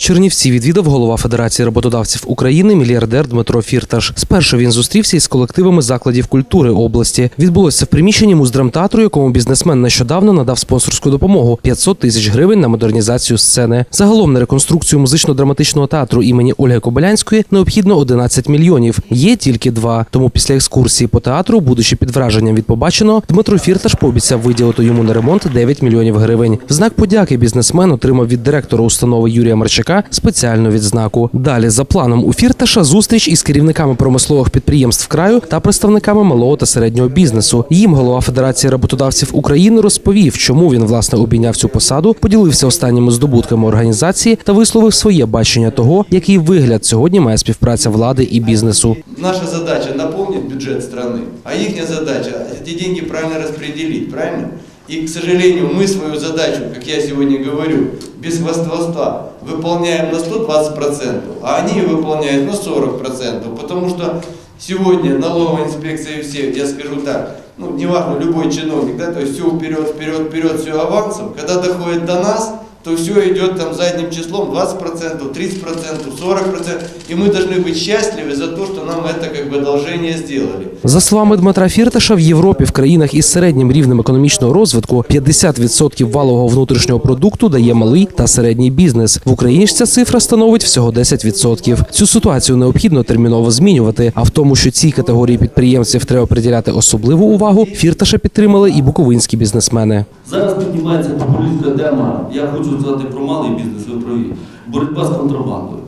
Чернівці відвідав голова Федерації роботодавців України мільярдер Дмитро Фірташ. Спершу він зустрівся із колективами закладів культури області. Відбулося в приміщенні муздрамтеатру, якому бізнесмен нещодавно надав спонсорську допомогу 500 тисяч гривень на модернізацію сцени. Загалом на реконструкцію музично-драматичного театру імені Ольги Кобилянської необхідно 11 мільйонів. Є тільки два. Тому після екскурсії по театру, будучи під враженням від побаченого, Дмитро Фірташ пообіцяв виділити йому на ремонт 9 мільйонів гривень. В знак подяки бізнесмен отримав від директора установи Юрія Марчака спеціальну відзнаку. Далі за планом у Фірташа зустріч із керівниками промислових підприємств краю та представниками малого та середнього бізнесу. Їм голова Федерації роботодавців України розповів, чому він власне обійняв цю посаду, поділився останніми здобутками організації та висловив своє бачення того, який вигляд сьогодні має співпраця влади і бізнесу. Наша задача наполнить бюджет страны, а их задача эти деньги правильно распределить, правильно? И, к сожалению, мы свою задачу, как я сегодня говорю, без хвастовства выполняем на 120%, а они выполняют на 40%, потому что сегодня налоговая инспекция все, я скажу так, ну, неважно, любой чиновник, да, то есть все вперед, вперед, вперед, все авансом, когда доходит до нас, то все идет там задним числом 20%, 30%, 40%, и мы должны быть счастливы за то, что нам это как бы одолжение сделали. За словами Дмитра Фірташа, в Європі в країнах із середнім рівнем економічного розвитку 50% валового внутрішнього продукту дає малий та середній бізнес. В Україні ж ця цифра становить всього 10%. Цю ситуацію необхідно терміново змінювати. А в тому, що цій категорії підприємців треба приділяти особливу увагу, Фірташа підтримали і буковинські бізнесмени. Зараз піднімається популістська тема. Я хочу сказати про малий бізнес, ви праві. Боротьба з контрабандою.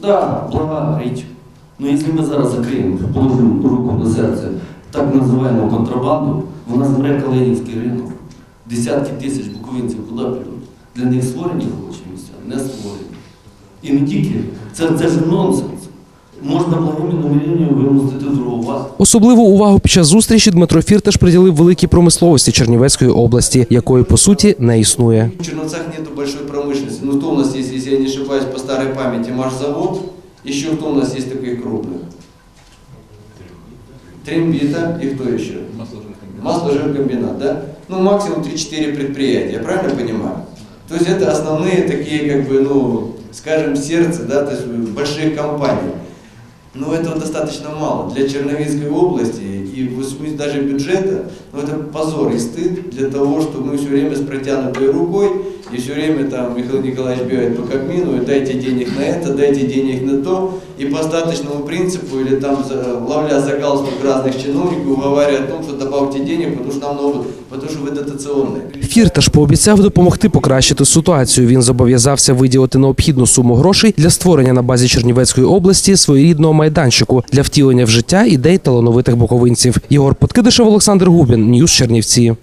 Так, блага річ. Ну якщо ми зараз закриємо, положимо руку на серце, так називаємо контрабанду, вона збере Калинівський ринок. Десятки тисяч буковинців куди підуть? Для них створені робочі місця, не створені. І не тільки. Це, це ж нонсенс. Можна благими наміреннями вимустити. Особливу увагу під час зустрічі Дмитро Фірташ приділив великій промисловості Чернівецької області, якої по суті не існує. В Черновцах нету большой промышленности. Ну, кто у нас есть, если я не ошибаюсь, по старой памяти, Машзавод. Еще кто у нас есть таких крупных? Трембита и кто еще? Масложиркомбинат, да? Ну, максимум 3-4 предприятия, правильно понимаю? То есть это основные такие, как бы, ну, скажем, сердце, да, то есть больших компаний. Но этого достаточно мало для Черновицкой области и в смысле даже бюджета, но это позор и стыд для того, что мы все время с протянутой рукой и все время там Михаил Николаевич бегает по Кабмину и дайте денег на это, дайте денег на то, и по остаточному принципу или там за- ловля за галстук разных чиновников уговаривая о том, что добавьте денег, потому что нам новый, потому что вы дотационные. Фірташ пообіцяв допомогти покращити ситуацію. Він зобов'язався виділити необхідну суму грошей для створення на базі Чернівецької області своєрідного майданчику для втілення в життя ідей талановитих буковинців. Ігор Подкидишев, Олександр Губін, Ньюс Чернівці.